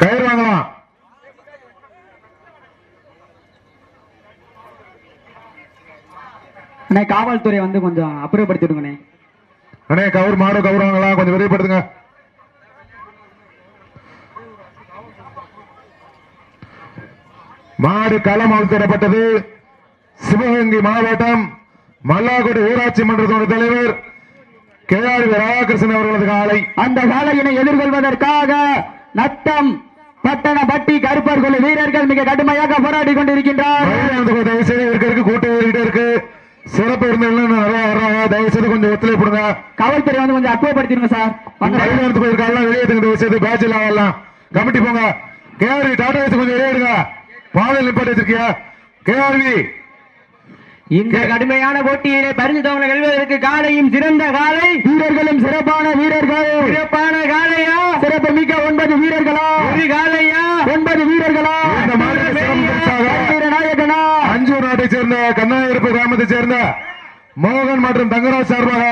கயிறு வாங்கலாம் அண்ணே காவல்துறை வந்து கொஞ்சம் அப்புறப்படுத்தி விடுங்கண்ணே அண்ணே கவர் மாடு கவர் வாங்கலாம் கொஞ்சம் விரைவுபடுத்துங்க. மாடு களம் அழுத்தப்பட்டது சிவகங்கை மாவட்டம் மல்லாக்குடி ஊராட்சி மன்றத்தோட தலைவர் கேஆர் ராதாகிருஷ்ணன் அவர்களது காலை. அந்த காலையினை எதிர்கொள்வதற்காக நத்தம் பட்டண பட்டி கருப்பர் குழு வீரர்கள் மிக கடுமையாக போராடி கொண்டிருக்கின்றார். தயவு செய்து இருக்க இருக்கு கூட்டம் ஏறிக்கிட்டே இருக்கு. சிறப்பு இருந்தவங்க தயவு செய்து கொஞ்சம் ஒத்துழைப்புடுங்க காவல்துறை வந்து கொஞ்சம் அப்புறப்படுத்திடுங்க சார். மயிலாடுதுறை போயிருக்காங்க வெளியே தயவு செய்து பேட்சில் ஆகலாம் கமிட்டி போங்க. கேஆர்வி டாடா கொஞ்சம் வெளியே எடுங்க. பாதையில் நிப்பாட்டி வச்சிருக்கியா? கேஆர்வி இந்த கடுமையான போட்டியிலே பரிசு தொகை வெல்வதற்கு காலையும் சிறந்த காலை. வீரர்களும் சிறப்பான வீரர்கள். சிறப்பான காலையா? சிறப்பு மிக்க ஒன்பது வீரர்களா? ஒரு காலையா? ஒன்பது வீரர்களா? வீரநாயகனா அஞ்சூர் நாட்டை சேர்ந்த கண்ணாயிருப்பு கிராமத்தை சேர்ந்த மோகன் மற்றும் தங்கராஜ் சார்பாக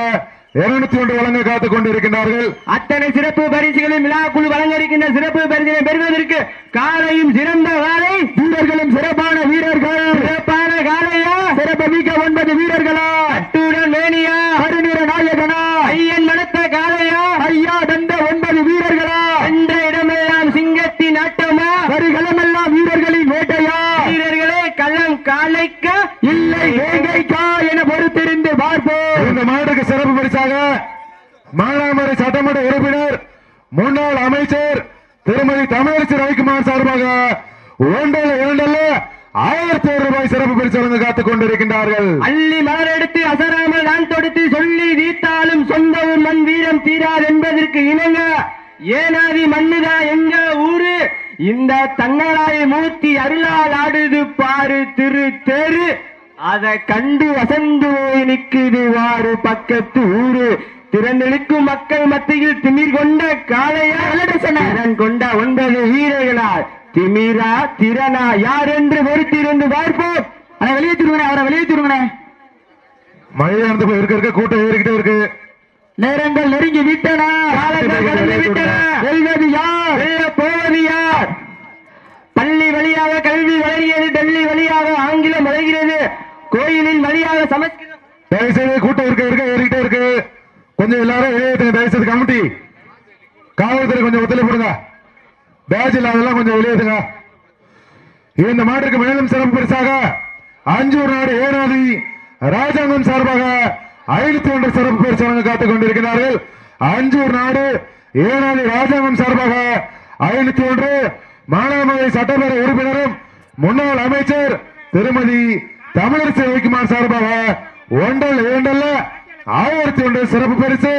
இருநூத்தி ஒன்று வழங்க காத்துக் கொண்டிருக்கின்றார்கள். அத்தனை சிறப்பு பரிசுகளும் விழாக்குழு வழங்க இருக்கின்ற சிறப்பு பரிசினை பெறுவதற்கு காலையும் சிறந்த காலை வீரர்களும் சிறப்பான வீரர்கள். சிறப்பான காலையா? சிறப்பு மிக்க ஒன்பது வீரர்களா? அட்டுடன் மேனியா? கருநிற நாயகனா? ஐயன் மனத்த காலையா ஐயா தந்த ஒன்பது வீரர்களா என்ற இடமெல்லாம் சிங்கத்தின் ஆட்டமா வருகளமெல்லாம் வீரர்களின் வேட்டையா வீரர்களே களம் காலைக்க இல்லை வேங்கைக்கா என பொறுத்திருந்து பார்ப்போம் இந்த மாட்டுக்கு சிறப்பு பரிசாக மானாமரை சட்டமன்ற உறுப்பினர் முன்னாள் அமைச்சர் திருமதி தமிழரசி ரவிக்குமார் சார்பாக ஒன்றல்ல இரண்டல்ல ஆயிரத்தி ஒரு ரூபாய் சிறப்பு பரிசு வழங்க காத்துக் கொண்டிருக்கின்றார்கள். அள்ளி மலர் அசராமல் நான் தொடுத்து சொல்லி வீத்தாலும் சொந்த ஊர் மண் வீரம் தீராது என்பதற்கு இணங்க ஏனாதி மண்ணுதா எங்க ஊரு? இந்த தன்னராய மூர்த்தி அருளால் ஆடுது பாரு திரு தெரு. அதை கண்டு வசந்து நிக்குது வாரு பக்கத்து ஊரு. திறந்தெழுக்கும் மக்கள் மத்தியில் திமிர் கொண்ட காளையா திறன் கொண்ட ஒன்பது வீரர்களால் திமிரா திறனா யார் என்று பொறுத்திருந்து பார்ப்போம். அதை வெளியேற்றிருங்கண்ணே அவரை வெளியேற்றிருங்கண்ணே மழையானது இருக்க இருக்க கூட்டம் ஏறிக்கிட்டே இருக்கு. நேரங்கள் நெருங்கி விட்டன. காலங்கள் கடந்து விட்டன. வெல்வது யார்? போவது யார்? பள்ளி வழியாக கல்வி வளர்கிறது டெல்லி வழியாக ஆங்கிலம் வளர்கிறது கோயிலின் வழியாக சமஸ்கிருதம் கூட்டம் இருக்க இருக்க ஏறிக்கிட்டே இருக்கு. கொஞ்சம் எல்லாரும் வெளியேற்றுங்க தயவுசெய்து கமிட்டி. காவல்துறை கொஞ்சம் ஒத்துழைப்புடுங்க பேட்ச் இல்லாதெல்லாம் கொஞ்சம் வெளியேற்றுங்க இந்த மாட்டிற்கு மேலும் சிறப்பு பரிசாக அஞ்சூர் நாடு ஏனாதி ராஜாங்கம் சார்பாக ஐநூத்தி ஒன்று சிறப்பு பரிசு வழங்க காத்துக் கொண்டிருக்கிறார்கள். அஞ்சூர் நாடு ஏனாதி ராஜாங்கம் சார்பாக ஐநூத்தி ஒன்று மானாமலை சட்டமன்ற உறுப்பினரும் முன்னாள் அமைச்சர் திருமதி தமிழரசி ரவிக்குமார் சார்பாக ஒன்றல் இரண்டல்ல ஆயிரத்தி ஒன்று சிறப்பு பரிசு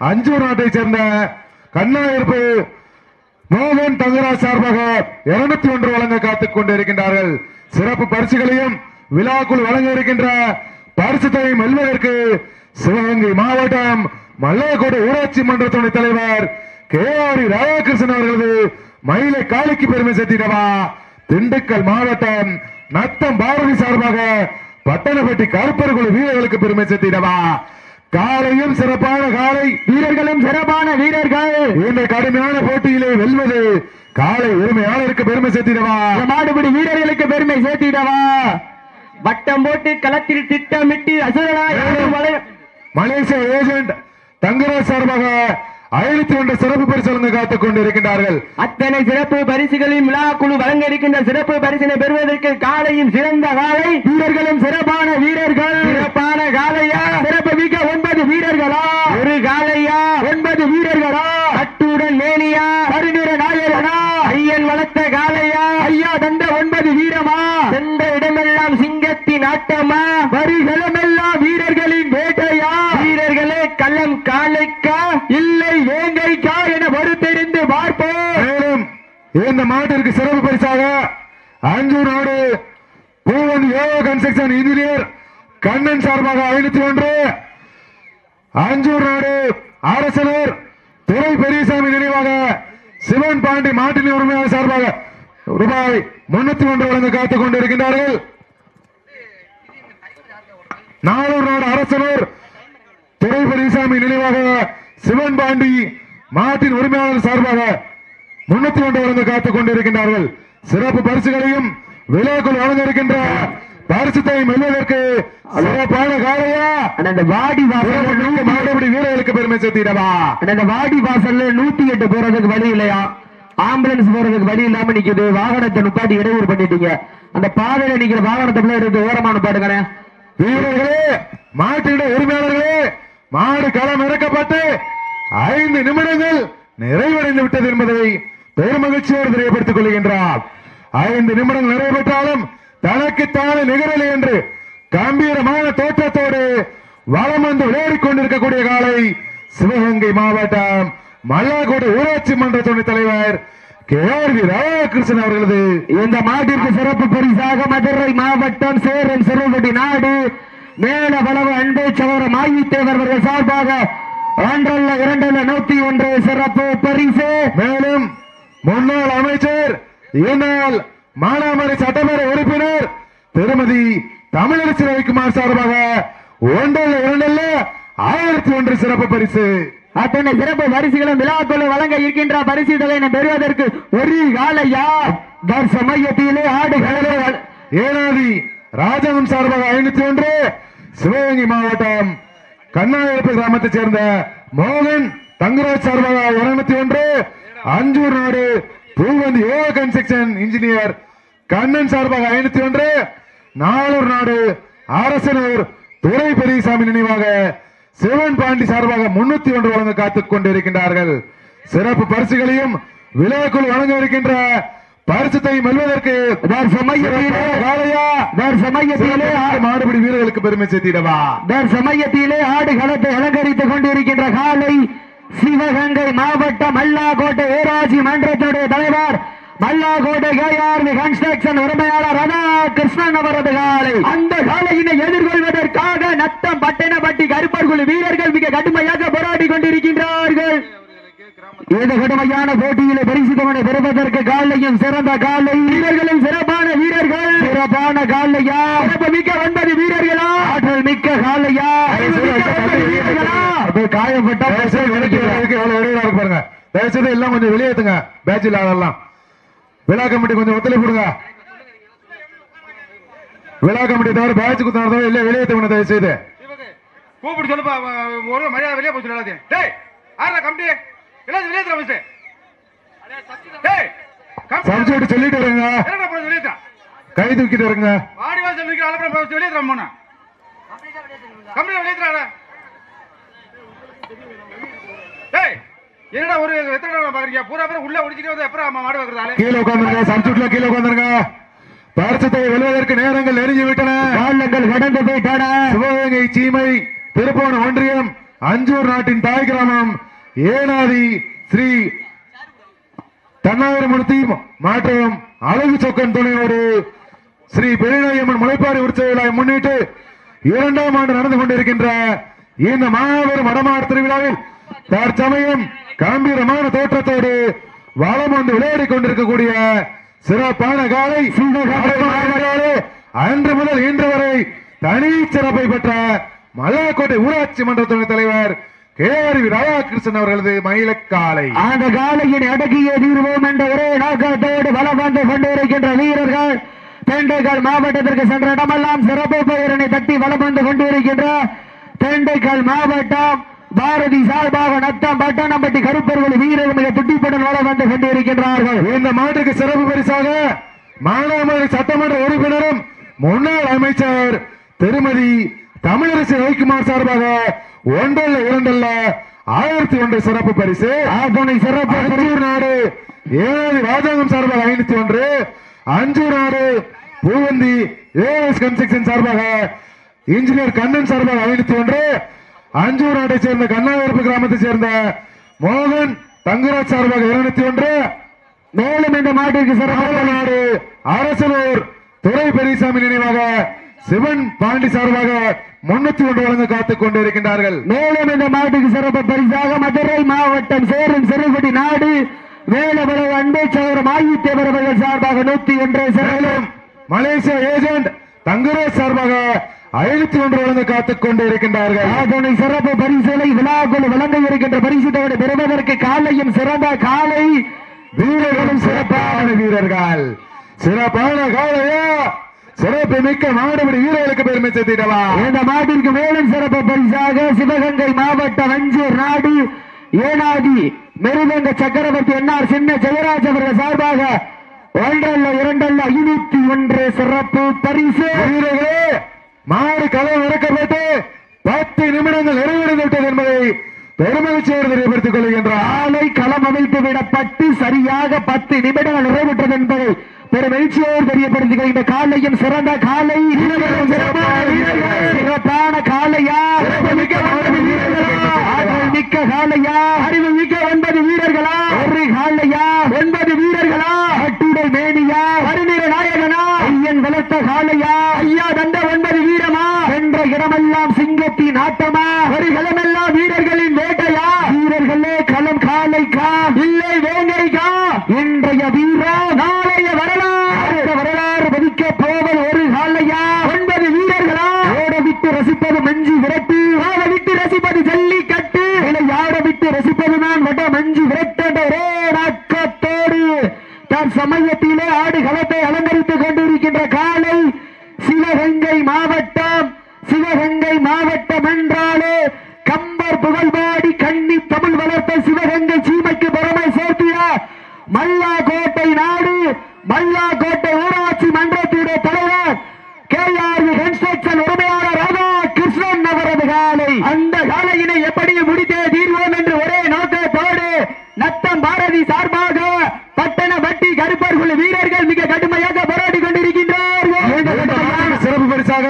அஞ்சூர் நாட்டை சேர்ந்த கண்ணாயிருப்பு மோகன் தங்கராஜ் சார்பாக இருநூத்தி ஒன்று வழங்க காத்துக் கொண்டிருக்கின்றார்கள். சிறப்பு பரிசுகளையும் விழாக்குள் வழங்க இருக்கின்ற பரிசு தொகை வெல்வதற்கு சிவகங்கை மாவட்டம் மல்லையகோடு ஊராட்சி மன்ற துணைத் தலைவர் கே ஆர் ராதாகிருஷ்ணன் அவர்களது மயிலை காளிக்கு பெருமை சேர்த்திடவா? திண்டுக்கல் மாவட்டம் நத்தம் பாரதி சார்பாக பட்டணப்பட்டி கருப்பர் குழு வீரர்களுக்கு பெருமை சேர்த்திடவா? காலையும் சிறப்பான காலை வீரர்களும் சிறப்பான வீரர்கள். இந்த கடுமையான போட்டியிலே வெல்வது காலை உரிமையாளருக்கு பெருமை சேர்த்திடவா? மாடுபிடி வீரர்களுக்கு பெருமை சேர்த்திடவா? வட்டம் போட்டு களத்தில் திட்டமிட்டு மலேசிய ஏஜென்ட் தங்கராஜ் சார்பாக ஐநூத்தி ஒன்று சிறப்பு பரிசு காத்துக் கொண்டிருக்கின்றார்கள். அத்தனை சிறப்பு பரிசுகளையும் விழா குழு வழங்க இருக்கின்ற சிறப்பு பரிசினை பெறுவதற்கு காலையும் சிறந்த காலை வீரர்களும் சிறப்பான வீரர்கள். சிறப்பான காலையா சிறப்பு மிக்க ஒன்பது வீரர்களா ஒரு காலையா ஒன்பது வீரர்களா அட்டுடன் மேனியா கருநிற நாயகனா ஐயன் வளர்த்த காலையா ஐயா தந்த ஒன்பது வீரமா சென்ற இடமெல்லாம் சிங்கத்தின் ஆட்டமா வரிகளமெல்லாம் வீரர்களின் வேட்டையா வீரர்களே களம் காலைக்கா இல்லை வேங்கைக்கா என பொறுத்திருந்து பார்ப்போம் மேலும் இந்த மாட்டிற்கு சிறப்பு பரிசாக அஞ்சூர் நாடு பூவன் யோகா கன்ஸ்ட்ரக்ஷன் இன்ஜினியர் கண்ணன் சார்பாக ஐநூத்தி ஒன்று. அஞ்சூர் நாடு அரசனர் துறை பெரியசாமி நினைவாக சிவன் பாண்டி மாட்டின் உரிமையாளர் சார்பாக ரூபாய் முன்னூத்தி ஒன்று வழங்க காத்துக் கொண்டிருக்கின்றார்கள். நாளூர் நாடு அரசனர் துறை பெரியசாமி நினைவாக சிவன் பாண்டி மாட்டின் உரிமையாளர் சார்பாக முன்னூத்தி ஒன்று வழங்க காத்துக் கொண்டிருக்கின்றார்கள். சிறப்பு பரிசுகளையும் விழாக்குள் வழங்க இருக்கின்ற பரிசுத்தை வெல்வதற்கு சிறப்பான காலையா இந்த வாடி வாசல்ல நூ- மாடுபடி வீரர்களுக்கு பெருமை சேர்த்திடவா? இந்த வாடி வாசல்ல நூத்தி எட்டு போறதுக்கு வழி இல்லையா? ஆம்புலன்ஸ் போறதுக்கு வழி இல்லாம நிக்குது. வாகனத்தை நிப்பாட்டி இடையூறு பண்ணிட்டீங்க. அந்த பாதையில நிக்கிற வாகனத்தை பிள்ளை எடுத்து ஓரமா நிப்பாட்டுங்கண்ணே வீரர்களே மாட்டிட உரிமையாளர்களே மாடு களம் இறக்கப்பட்டு ஐந்து நிமிடங்கள் நிறைவடைந்து விட்டது என்பதை பெருமகிழ்ச்சியோடு தெரியப்படுத்திக் கொள்கின்றார். ஐந்து நிமிடங்கள் நிறைவேற்றாலும் தனக்குத்தானே நிகரலை என்று கம்பீரமான தோற்றத்தோடு வளம் வந்து விளையாடிக் கொண்டிருக்கக்கூடிய காலை சிவகங்கை மாவட்டம் மல்லாக்கோட்டை ஊராட்சி மன்ற துணைத் தலைவர் கே ஆர் வி ராதாகிருஷ்ணன் அவர்களது இந்த மாட்டிற்கு சிறப்பு பரிசாக மதுரை மாவட்டம் சேரன் சிறுவடி நாடு மேல வளவு அன்பை சவரம் ஆயுத்தேவர் அவர்கள் சார்பாக ஒன்றல்ல இரண்டல்ல நூத்தி ஒன்று சிறப்பு பரிசு. மேலும் முன்னாள் அமைச்சர் இந்நாள் மானாமரை சட்டமன்ற உறுப்பினர் திருமதி தமிழரசி ரவிக்குமார் சார்பாக ஒன்றல்ல இரண்டல்ல ஆயிரத்தி ஒன்று சிறப்பு பரிசு. அத்தனை சிறப்பு பரிசுகளும் விழாக்குழு வழங்க இருக்கின்ற பரிசு தொகையினை பெறுவதற்கு ஒரு காலையா தற்சமயத்திலே ஆடுகளே ஏனாதி ராஜகம் சார்பாக ஐநூத்தி ஒன்று சிவகங்கை மாவட்டம் கண்ணாயிரப்பு கிராமத்தைச் சேர்ந்த மோகன் தங்கராஜ் சார்பாக இருநூத்தி ஒன்று அஞ்சூர் நாடு Poovanthi A construction engineer Kannan சார்பாக ஐநூத்தி ஒன்று நாளூர் நாடு அரசனூர் துறை பெரியசாமி நினைவாக சிவன் பாண்டி சார்பாக முன்னூத்தி ஒன்று வழங்க காத்துக் கொண்டிருக்கின்றார்கள். சிறப்பு பரிசுகளையும் விழாக்குள் வழங்க இருக்கின்ற பரிசுத்தை தற்சமயத்திலே மாடுபிடி வீரர்களுக்கு பெருமை சேர்த்திடவா? தற்சமயத்திலே ஆடுகளத்தை அலங்கரித்துக் கொண்டிருக்கின்ற காலை சிவகங்கை மாவட்டம் மல்லாக்கோட்டை ஊராட்சி மன்றத்தினுடைய தலைவர் மல்லாக்கோட்டை கேஆர்வி கன்ஸ்ட்ரக்ஷன் உரிமையாளர் ராதா கிருஷ்ணன் அவரது காலை. அந்த காலையினை எதிர்கொள்வதற்காக நத்தம் பட்டினப்பட்டி கருப்பர் குழு வீரர்கள் மிக கடுமையாக போராடி கொண்டிருக்கின்றார்கள். இந்த கடுமையான போட்டியிலே பரிசு தொகை பெறுவதற்கு காலையும் சிறந்த காலை. வீரர்களும் சிறப்பான வீரர்கள். சிறப்பான காலையா? சிறப்பு மிக்க ஒன்பது வீரர்களா? ஆற்றல் மிக்க காலையா? வீரர்களா? அப்படியே காயப்பட்ட எவ்வளவு இடையூறா இருக்கு பாருங்க. தயவுசெய்து எல்லாம் கொஞ்சம் வெளியேத்துங்க பேட்ச் இல்லாதெல்லாம் விழா கமிட்டி கொஞ்சம் ஒத்துழைப்பு கொடுங்க. விழா கமிட்டி தவிர பேட்ச் குத்தாரதோ இல்ல வெளியேற்றுங்க தயவுசெய்து கூப்பிட்டு சொல்லுப்பா ஒரு மரியாதை வெளியே போய் சொல்லாதே டேய் ஆறா கம்பி. எல்லாத்தையும் வெளியே தர மிஸ்டர் டேய் சப்ஜெக்ட் சொல்லிட்டு தர கை தூக்கிட்டு இருங்க. வாடி வாசல் நிக்கிற அலப்பறம் போய் வெளியே தர போனா கம்பி வெளியே தரடா டேய் என்னடா ஒரு எத்தனை பாக்குறீங்க பூரா உள்ள ஒடிச்சிட்டு வந்து எப்பறம் மாடு வைக்கிறது ஆளு கீழே உட்காந்துருங்க சப்ஜெக்ட்ல கீழே உட்காந்துருங்க பரிசத்தை வெல்வதற்கு நேரங்கள் நெருங்கி விட்டன. காலங்கள் கடந்து போயிட்டான. சிவகங்கை சீமை திருப்போண ஒன்றியம் அஞ்சூர் நாட்டின் தாய் கிராமம் ஏனாதி ஸ்ரீ தன்னாயிரமூர்த்தி மாற்றம் அழகு சொக்கன் துணையோடு ஸ்ரீ பெருநாயம்மன் முளைப்பாரி உற்சவ விழாவை முன்னிட்டு இரண்டாம் ஆண்டு நடந்து கொண்டிருக்கின்ற இந்த மாபெரும் வடமாறு திருவிழாவில் தற்சமயம் கம்பீரமான தோற்றத்தோடு வளம் வந்து விளையாடிக் கொண்டிருக்கக்கூடிய சிறப்பான காலை அன்று முதல் இன்று வரை தனி சிறப்பை பெற்ற மல்லாக்கோட்டை ஊராட்சி மன்ற துணைத் தலைவர் கே ஆர் வி ராதாகிருஷ்ணன் அவர்களது மயிலக்காலை. அந்த காலையின் அடக்கிய தீர்வோம் என்ற ஒரே நோக்கத்தோடு வலம் வந்து கொண்டிருக்கின்ற வீரர்கள் திண்டுக்கல் மாவட்டத்திற்கு சென்ற இடமெல்லாம் சிறப்பு பெயரனை தட்டி வளம் வந்து கொண்டிருக்கின்ற திண்டுக்கல் மாவட்டம் பாரதி சார்பாக நத்தம் பட்டணம்பட்டி கருப்பர்கள் வீரர்கள் மிக துட்டிப்புடன் வலம் வந்து கொண்டிருக்கின்றார்கள். இந்த மாட்டுக்கு சிறப்பு பரிசாக மானாமதுரை சட்டமன்ற உறுப்பினரும் முன்னாள் அமைச்சர் திருமதி தமிழரசி ரவிக்குமார் சார்பாக ஒன்றல்ல இரண்டல்ல ஆயிரத்தி ஒன்று சிறப்பு பரிசு. அதனை சிறப்பு அஞ்சூர் நாடு ஏழு ராஜாங்கம் சார்பாக ஐநூத்தி ஒன்று. அஞ்சூர் நாடு பூவந்தி ஏஎஸ் கன்ஸ்ட்ரக்ஷன் சார்பாக இன்ஜினியர் கண்ணன் சார்பாக ஐநூத்தி ஒன்று அஞ்சூர் நாட்டை சேர்ந்த கண்ணாவிருப்பு கிராமத்தை சேர்ந்த மோகன் தங்கராஜ் சார்பாக இருநூத்தி ஒன்று மேலும் இந்த மாட்டிற்கு சிறப்பு நாடு அரசனூர் துறை பெரியசாமி நினைவாக சிவன் பாண்டி சார்பாக முன்னூத்தி ஒன்று வழங்க காத்துக் கொண்டிருக்கின்றார்கள். மேலும் இந்த மாட்டுக்கு சிறப்பு பரிசாக மதுரை மாவட்டம் சேரன் சிறுகுடி நாடு வேலவளவு அன்பு சௌரம் ஆயுத்தேவர் அவர்கள் சார்பாக நூத்தி ஒன்று மேலும் மலேசியா ஏஜென்ட் தங்கராஜ் சார்பாக ஐநூத்தி ஒன்று வழங்க காத்துக் கொண்டிருக்கின்றார்கள். அதனை சிறப்பு பரிசுகளை விழாக்குள் வழங்க இருக்கின்ற பரிசுத்தோடு பெறுவதற்கு காலையும் சிறந்த காலை வீரர்களும் சிறப்பான வீரர்கள். சிறப்பான காலையா? சிறப்பு மிக்க மாடுபடி வீரர்களுக்கு பெருமை சேர்த்திடவா? இந்த மாட்டிற்கு மேலும் சிறப்பு பரிசாக சிவகங்கை மாவட்டம் அஞ்சூர் நாடு ஏனாதி மெருதங்க சக்கரவர்த்தி என்ஆர் சின்ன ஜெயராஜ் அவர்கள் சார்பாக ஒன்றல்ல இரண்டல்ல ஐநூத்தி ஒன்று சிறப்பு பரிசு. வீரர்களே மாடு களம் இறக்கப்பட்டு பத்து நிமிடங்கள் நிறைவடைந்து விட்டது என்பதை பெருமகிழ்ச்சியோடு தெரியப்படுத்திக் கொள்கின்றார் ஆலை களம் அமைத்து விடப்பட்டு சரியாக பத்து நிமிடங்கள் நிறைவுற்றது என்பதை பெருமகிழ்ச்சியோடு தெரியப்படுத்துகிற இந்த காலையும் சிறந்த காலை. சிறப்பான காலையா? மிக்க காலையா அறிவு மிக்க ஒன்பது வீரர்களா ஒரு காலையா ஒன்பது வீரர்களா கட்டுடை மேனியா கருநிற நாயகனா ஐயன் வளர்த்த காலையா ஐயா தந்த ஒன்பது வீரமா என்ற இடமெல்லாம் சிங்கத்தின் ஆட்டமா ஒரு களமெல்லாம் வீரர்களின் வேட்டையா வீரர்களே களம் காலைக்கா இல்லை வேங்கைக்கா இன்றைய வீரா நாளைய வரலாறு அடுத்த வரலாறு பதிக்க போவது ஒரு காலையா ஒன்பது வீரர்களா ஓட விட்டு ரசிப்பது மஞ்சு விரட்டு ஆட விட்டு ரசிப்பது ஜல்லிக்கட்டு விளையாட விட்டு ரசிப்பது நான் வட மஞ்சு விரட்டு என்ற ஒரே நாக்கத்தோடு தான் சமயத்திலே ஆடு களத்தை அலங்கரித்துக் கொண்டிருக்கின்ற காலை சிவகங்கை மாவட்டம் சிவகங்கை மாவட்டம் என்றாலே கம்பர் புகழ்பாடி கண்ணி தமிழ் வளர்த்த சிவகங்கை சீமைக்கு பெருமை சேர்த்திய மல்லா கோட்டை நாடு மல்லா கோட்டை ஊராட்சி மன்றத்தினுடைய தலைவர் கே ஆர் கன்ஸ்ட்ரக்ஷன் உரிமையாளர் ராதா கிருஷ்ணன் அவரது காலை. அந்த காலையினை எப்படி முடித்தே தீர்வோம் என்று ஒரே நோக்கத்தோடு நத்தம் பாரதி சார்பாக பட்டண வட்டி குழு வீரர்கள் மிக கடுமையாக போராடி கொண்டிருக்கின்றார்கள். சிறப்பு பரிசாக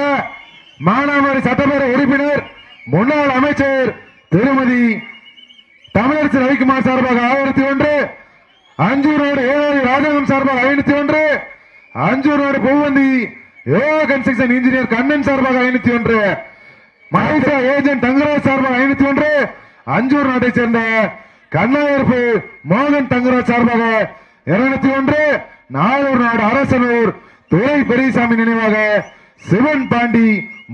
மானாமரி சட்டமன்ற உறுப்பினர் முன்னாள் அமைச்சர் திருமதி தமிழரசு ரவிக்குமார் சார்பாக ஆயிரத்தி ஒன்று அஞ்சூரோடு ஏழாவது ராஜகம் சார்பாக ஐநூத்தி ஒன்று அஞ்சூரோடு பூவந்தி யோகா கன்ஸ்ட்ரக்ஷன் இன்ஜினியர் கண்ணன் சார்பாக ஐநூத்தி ஒன்று மலேசியா ஏஜென்ட் தங்கராஜ் சார்பாக ஐநூத்தி ஒன்று அஞ்சூர் நாட்டை சேர்ந்த கண்ணாயிரப்பு மோகன் தங்கராஜ் சார்பாக இருநூத்தி ஒன்று நாளூர் நாடு அரசனூர் துறை பெரியசாமி நினைவாக சிவன் பாண்டி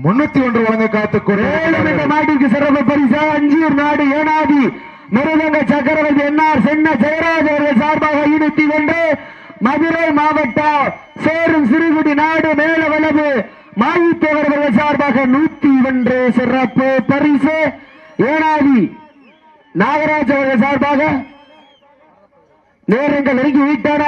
முன்னூத்தி ஒன்று வழங்க காத்துக் மேலும் இந்த கொண்டு மாட்டிற்கு சிறப்பு பரிசா அஞ்சூர் நாடு ஏனாதி மிருதங்க சக்கரவர்த்தி என்ஆர் சென்ன ஜெயராஜ் அவர்கள் சார்பாக ஈடுத்தி கொண்டு மதுரை மாவட்டம் சேரும் சிறுகுடி நாடு மேல வலது மாயித்தேவர் அவர்கள் சார்பாக நூத்தி ஒன்று சிறப்பு பரிசு. ஏனாதி நாகராஜ் அவர்கள் சார்பாக நேரங்கள் நெருங்கி விட்டன.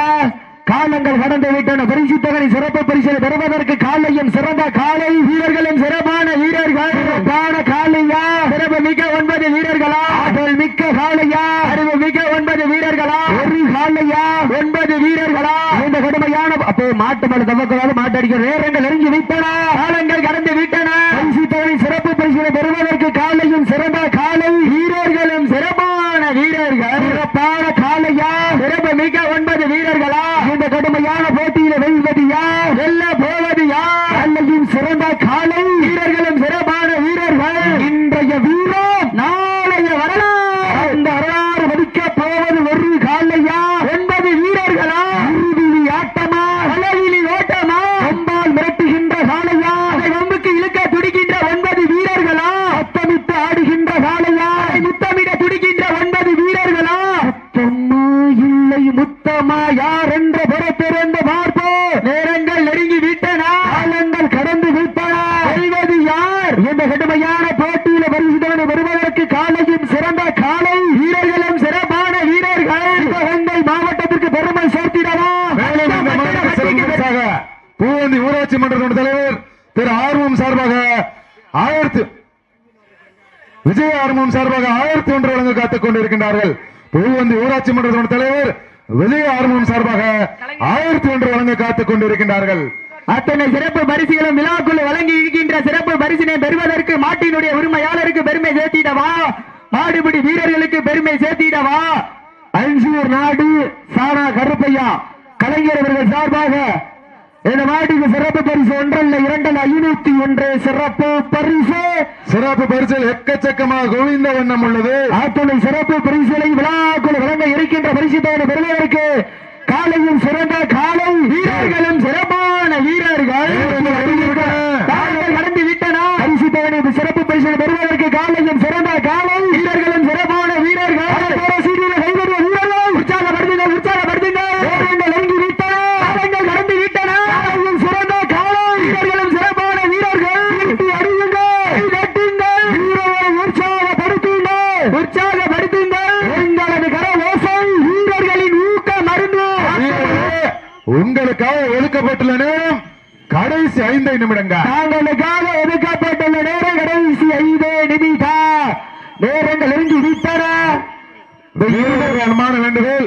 காலங்கள் கடந்து விட்டன. பரிசுத்தகனை சிறப்பு பரிசை பெறுவதற்கு காலையும் சிறந்த காலை வீரர்களும் சிறப்பான வீரர்கள். சிறப்பான காலையா? சிறப்பு மிக்க ஒன்பது வீரர்களா? அதில் மிக்க காலையா? அறிவு மிக்க ஒன்பது வீரர்களா? ஒரு காலையா? ஒன்பது வீரர்களா? இந்த கடுமையான அப்போ மாட்டு மலை தவக்கூடாது மாட்டடிக்க நேரங்கள் நெருங்கி விட்டன. காலங்கள் கடந்து விட்டன. பரிசுத்தகனை சிறப்பு பரிசை பெறுவதற்கு காலையும் சிறந்த காலை வீரர்களும் சிறப்பான வீரர்கள் சிறப்பான காலையா சிறப்பு மிக ஒன்பது வீரர்களா இந்த கடுமையான போட்டியில வெல்வது யார் வெல்ல போவது யார் அல்லையும் சிறந்த காலை வீரர்களும் சிறப்பான வீரர்கள் இன்றைய வீரம் நாளைய வரலாறு அந்த வரலாறு மதிக்க போவது ஒரு காலையா ஒன்பது வீரர்களா இறுதி ஆட்டமா பலவிழி ஓட்டமா கொம்பால் மிரட்டுகின்ற காலையா அதை வம்புக்கு இழுக்க துடிக்கின்ற ஒன்பது வீரர்களா அத்தமிட்டு ஆடுகின்ற காலையா அதை முத்தமிட துடிக்கின்ற ஒன்பது வீரர்களா முத்தம்மா இல்லை முத்தமா யார் என்ற புறத்திறந்து பார்ப்போம் நேரங்கள் நெருங்கி விட்டன காலங்கள் கடந்து விட்டன செய்வது யார் இந்த கடுமையான போட்டியில வருகிறவனை வருவதற்கு காலையும் சிறந்த காலை வீரர்களும் சிறப்பான வீரர்கள் சிவகங்கை மாவட்டத்திற்கு பெருமை சேர்த்திடவா மேலும் இந்த மாநில சிறப்பு பரிசாக பூவந்தி ஊராட்சி மன்றத்தின் தலைவர் திரு ஆர்வம் சார்பாக ஆயிரத்தி விஜய ஆர்வம் சார்பாக ஆயிரத்தி ஒன்று வழங்க காத்துக் கொண்டிருக்கின்றார்கள். பூவந்தி ஊராட்சி மன்றத்தின் தலைவர் விஜய ஆர்வம் சார்பாக ஆயிரத்தி ஒன்று வழங்க காத்துக் கொண்டிருக்கின்றார்கள். அத்தனை சிறப்பு பரிசுகளும் விழாக்குள் வழங்கி இருக்கின்ற சிறப்பு பரிசினை பெறுவதற்கு மாட்டினுடைய உரிமையாளருக்கு பெருமை சேர்த்திடவா? மாடுபிடி வீரர்களுக்கு பெருமை சேர்த்திடவா? அஞ்சூர் நாடு சாரா கருப்பையா கலைஞர் அவர்கள் சார்பாக இந்த மாட்டுக்கு சிறப்பு பரிசு ஒன்றல்ல இரண்டல்ல ஐநூத்தி ஒன்று சிறப்பு பரிசு. சிறப்பு பரிசில் எக்கச்சக்கமாக குவிந்த வண்ணம் உள்ளது. அத்துணை சிறப்பு பரிசுகளை விழாக்குள் வழங்க இருக்கின்ற பரிசுத்தோடு பெறுவதற்கு காலையும் சிறந்த காலை வீரர்களும் சிறப்பான வீரர்கள் காலங்கள் கடந்து விட்டன பரிசு தவணை சிறப்பு பரிசு பெறுவதற்கு காலையும் சிறந்த காலை வீரர்களும் சிறப்பான வீரர்கள் சீரியல் கைவரிய வீரர்கள் உற்சாகப்படுத்துங்கள் உற்சாகப்படுத்துங்கள் உங்களுக்காக ஒதுக்கப்பட்டுள்ள நேரம் கடைசி ஐந்து நிமிடங்கள் தாங்களுக்காக ஒதுக்கப்பட்டுள்ள நேரம் கடைசி ஐந்து நிமிடம் நேரங்கள் நெருங்கி விட்டன. வேண்டுகோள்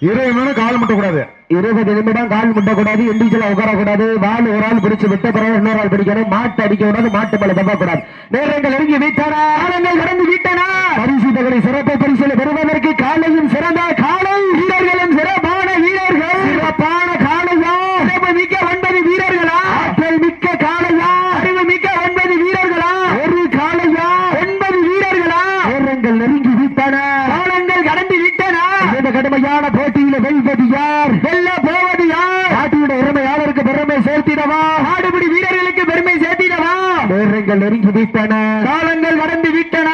இருபது நிமிடம் கால் முட்டக்கூடாது. இருபது நிமிடம் கால் முட்டக்கூடாது இண்டிவிஜுவலா உட்காரக்கூடாது வால் ஒரு ஆள் பிடிச்சு விட்ட பிறகு இன்னொரு ஆள் பிடிக்கணும் மாட்டு அடிக்க கூடாது மாட்டு மேல தப்பக்கூடாது. நேரங்கள் நெருங்கி விட்டன. காலங்கள் கடந்து விட்டன. பரிசு தகவலை சிறப்பு பரிசுகளை பெறுவதற்கு காலையும் சிறந்த காலை வீரர்களும் சிறப்பான வீரர்கள் சிறப்பான காலையா சிறப்பு மிக்க ஒன்பது வீரர்களா ஆற்றல் மிக்க காலையா அறிவு மிக்க ஒன்பது வீரர்களா ஒரு காலையா ஒன்பது வீரர்களா நேரங்கள் நெருங்கி விட்டன காலங்கள் கடந்து விட்டன இந்த கடுமையான போட்டியில வெல்வது யார் வெல்ல போவது யார் நாட்டினுடைய உரிமையாளருக்கு பெருமை சேர்த்திடவா ஆடுபிடி வீரர்களுக்கு பெருமை சேர்த்திடவா நேரங்கள் நெருங்கி விட்டன. காலங்கள் கடந்து விட்டன.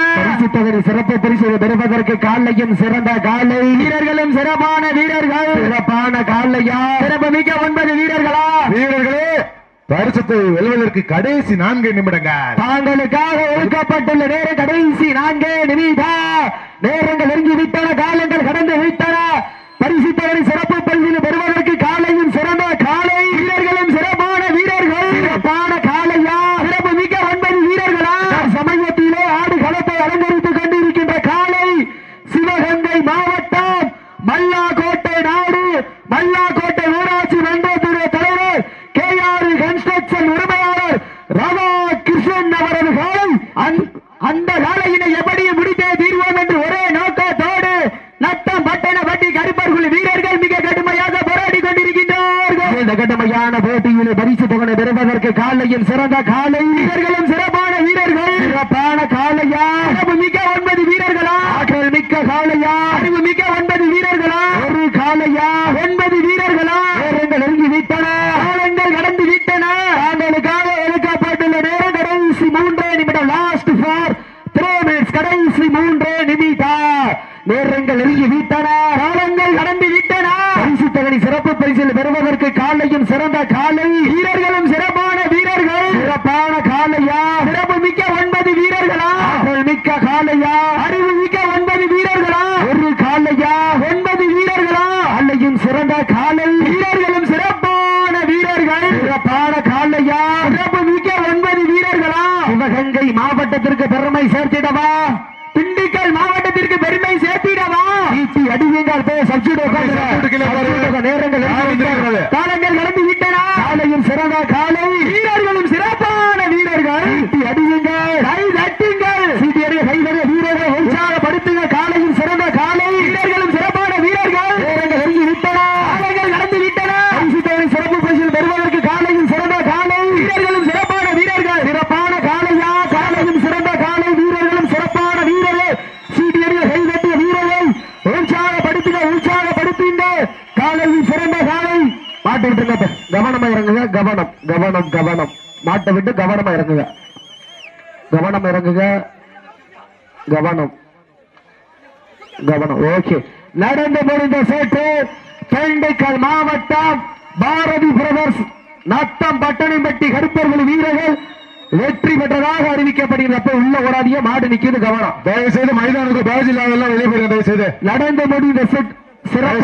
பரிசு சிறப்பு பரிசு பெறுவதற்கு காலையும் சிறந்த காலை. வீரர்களும் சிறப்பான வீரர்கள். சிறப்பான காலையா. சிறப்பு மிக்க ஒன்பது வீரர்களா. வீரர்களே பரிசத்தை வெல்வதற்கு கடைசி நான்கு நிமிடங்கள். தாங்களுக்காக ஒதுக்கப்பட்டுள்ள நேரம் கடைசி நான்கே நிமிடம் நேரங்கள் நெருங்கி விட்டன காலங்கள் கடந்து விட்டன. பரிசுத்தவரை சிறப்பு பரிசில் பெறுவதற்கு காலையும் சிறந்த காலை வீரர்களும் சிறப்பான வீரர்கள் சிறப்பான காலையா சிறப்பு மிக்க ஒன்பது வீரர்களா சமயத்திலே ஆடு களத்தை அலங்கரித்துக் கொண்டிருக்கின்ற காலை சிவகங்கை மாவட்டம் மல்லாக்கோட்டை நாடு மல்லாக்கோட்டை ஊராட்சி மன்றத்துடைய தலைவர் கே ஆர் கன்ஸ்ட்ரக்ஷன் உரிமையாளர் ராதா கிருஷ்ணன் அவரது காலை அந்த- அந்த காலையினை எப்படி முடித்தே தீர்வோம் என்று ஒரே நோக்கத்தோடு நத்தம் பட்டண பட்டி கருப்பர்கள் வீரர்கள் மிக கடுமையாக போராடி கொண்டிருக்கின்றார்கள் இந்த கடுமையான போட்டியில் பரிசு தொகை பெறுவதற்கு காலையும் சிறந்த காலை வீரர்களும் சிறப்பான வீரர்கள் சிறப்பான காலையா சிறப்பு மிக்க ஒன்பது வீரர்களா ஆற்றல் மிக்க காலையா அறிவு மிக்க ஒன்பது வீரர்களா ஒரு காலையா ஒன்பது வீரர்களா நேரங்கள் நெருங்கி விட்டன காலங்கள் கடந்து விட்டன தாங்களுக்காக ஒதுக்கப்பட்டுள்ள நேரம் கடைசி மூன்றே நிமிடம் லாஸ்ட் ஃபார் த்ரீ மினிட்ஸ் கடைசி மூன்றே நிமிடம் நேரங்கள் நெருங்கி விட்டன காலங்கள் கடந்து விட்டன பரிசு தொகை சிறப்பு பரிசில் பெறுவதற்கு காலையும் சிறந்த காலை வீரர்களும் சிறப்பான வீரர்கள் சிறப்பான காலையா சிறப்பு மிக்க ஒன்பது வீரர்களா ஆற்றல் மிக்க காலையா அறிவு மிக்க ஒன்பது வீரர்களா ஒரு காலையா ஒன்பது வீரர்களா அல்லையும் சிறந்த காலை வீரர்களும் சிறப்பான சிறப்பான காலையா மிக்க ஒன்பது வீரர்களா சிவகங்கை மாவட்டத்திற்கு பெருமை சேர்த்திடவா திண்டுக்கல் மாவட்டத்திற்கு பெருமை சேர்த்திடவா பாருங்க. நேரங்கள். காலங்கள் நடந்து விட்டன காலையும் சிறந்த காலை வீரர்களும் சிறப்பான வீரர்கள் ஈட்டி அடியுங்கள் கை தட்டுங்கள் சீட்டி அடிய கை தட்டிய வீரர்கள் உற்சாகப்படுத்துங்க காலையும் சிறந்த காலை வீரர்களும் சிறப்பான வீரர்கள் நேரங்கள் நெருங்கி விட்டன காலங்கள் நடந்து விட்டன பரிசு தொகை சிறப்பு பரிசில் பெறுவதற்கு காலையும் சிறந்த காலை வீரர்களும் சிறப்பான வீரர்கள் சிறப்பான காலையா காலையும் சிறந்த காலை வீரர்களும் சிறப்பான வீரர்கள் சீட்டி அடிய கை தட்டிய வீரர்கள் உற்சாகப்படுத்துங்க உற்சாகப்படுத்துங்க காலையும் சிறந்த காலை மாட்டு விட்டுங்க இப்ப. கவனமா இறங்குங்க கவனம் கவனம் கவனம். மாட்டை விட்டு கவனமா இறங்குங்க. கவனம் இறங்குங்க கவனம். கவனம். ஓகே. நடந்து முடிந்த சேட்டு திண்டுக்கல் மாவட்டம் பாரதி பிரதர்ஸ் நத்தம் பட்டணம்பட்டி கருப்பர்கள் வீரர்கள் வெற்றி பெற்றதாக அறிவிக்கப்படுகிறப்ப உள்ள ஓடாதிய மாடு நிக்கிறது கவனம். தயவு செய்து மைதானத்துக்கு பேஜ் இல்லாதெல்லாம் வெளியே போயிருங்க தயவு செய்து நடந்து முடிந்த செட் சிறப்பு